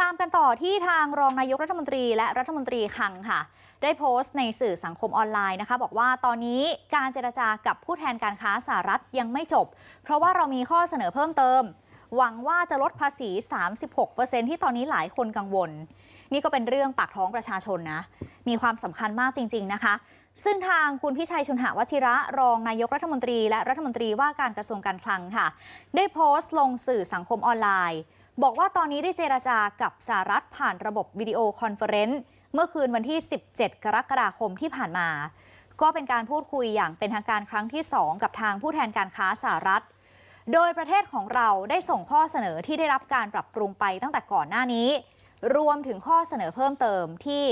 ตามกันต่อที่ทางรองนายกรัฐมนตรีและรัฐมนตรีคลังค่ะ ได้โพสต์ในสื่อสังคมออนไลน์นะคะ บอกว่าตอนนี้การเจรจากับผู้แทนการค้าสหรัฐยังไม่จบ เพราะว่าเรามีข้อเสนอเพิ่มเติม หวังว่าจะลดภาษี 36%ที่ตอนนี้หลายคนกังวล นี่ก็เป็นเรื่องปากท้องประชาชนนะ มีความสำคัญมากจริง ๆนะคะ ซึ่งทางคุณพิชัยชุนหวชิระ รองนายกรัฐมนตรี และรัฐมนตรีว่าการกระทรวงการคลังค่ะ ได้โพสต์ลงสื่อสังคมออนไลน์ บอกว่าตอนนี้ได้เจราจากับสหรัฐผ่านระบบวิดีโอคอนเฟอเรนซ์เมื่อคืนวันที่ 17 กรกฎาคมที่ผ่านมา ก็เป็นการพูดคุยอย่างเป็นทางการครั้งที่ 2 กับทางผู้แทนการค้าสหรัฐ โดยประเทศของเราได้ส่งข้อเสนอที่ได้รับการปรับปรุงไปตั้งแต่ก่อนหน้านี้ รวมถึงข้อเสนอเพิ่มเติมที่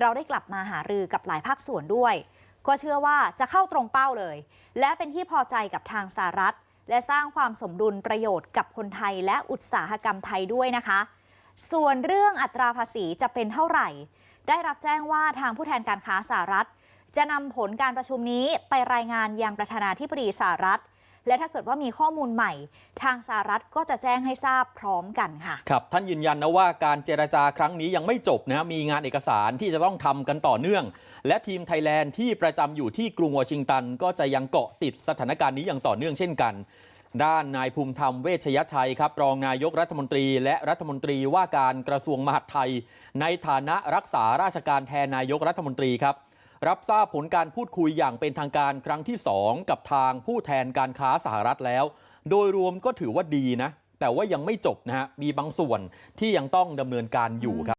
เราได้กลับมาหารือกับหลายภาคส่วนด้วย ก็เชื่อว่าจะเข้าตรงเป้าเลย และเป็นที่พอใจกับทางสหรัฐ และสร้างความสมดุลประโยชน์กับคนไทยและอุตสาหกรรมไทยด้วยนะคะ ส่วนเรื่องอัตราภาษีจะเป็นเท่าไหร่ ได้รับแจ้งว่าทางผู้แทนการค้าสหรัฐ จะนำผลการประชุมนี้ไปรายงานยังประธานาธิบดีสหรัฐ และถ้าเกิดว่ามีข้อมูลใหม่ ทางสหรัฐก็จะแจ้งให้ทราบพร้อมกันค่ะ ครับท่านยืนยันนะว่าการเจรจาครั้งนี้ยังไม่จบนะมีงานเอกสารที่จะต้องทำกันต่อเนื่อง และทีมไทยแลนด์ที่ประจำอยู่ที่กรุงวอชิงตัน ก็จะยังเกาะติดสถานการณ์นี้อย่างต่อเนื่องเช่นกันด้านนายภูมิธรรมเวชยชัยครับ รองนายกรัฐมนตรี และรัฐมนตรีว่าการกระทรวงมหาดไทย ในฐานะรักษาราชการแทนนายกรัฐมนตรีครับ รับทราบผลการพูดคุยอย่างเป็นทางการครั้งที่ 2 กับทางผู้แทนการค้าสหรัฐแล้ว โดยรวมก็ถือว่าดีนะ แต่ว่ายังไม่จบนะฮะมีบางส่วนที่ยังต้องดำเนินการอยู่ครับ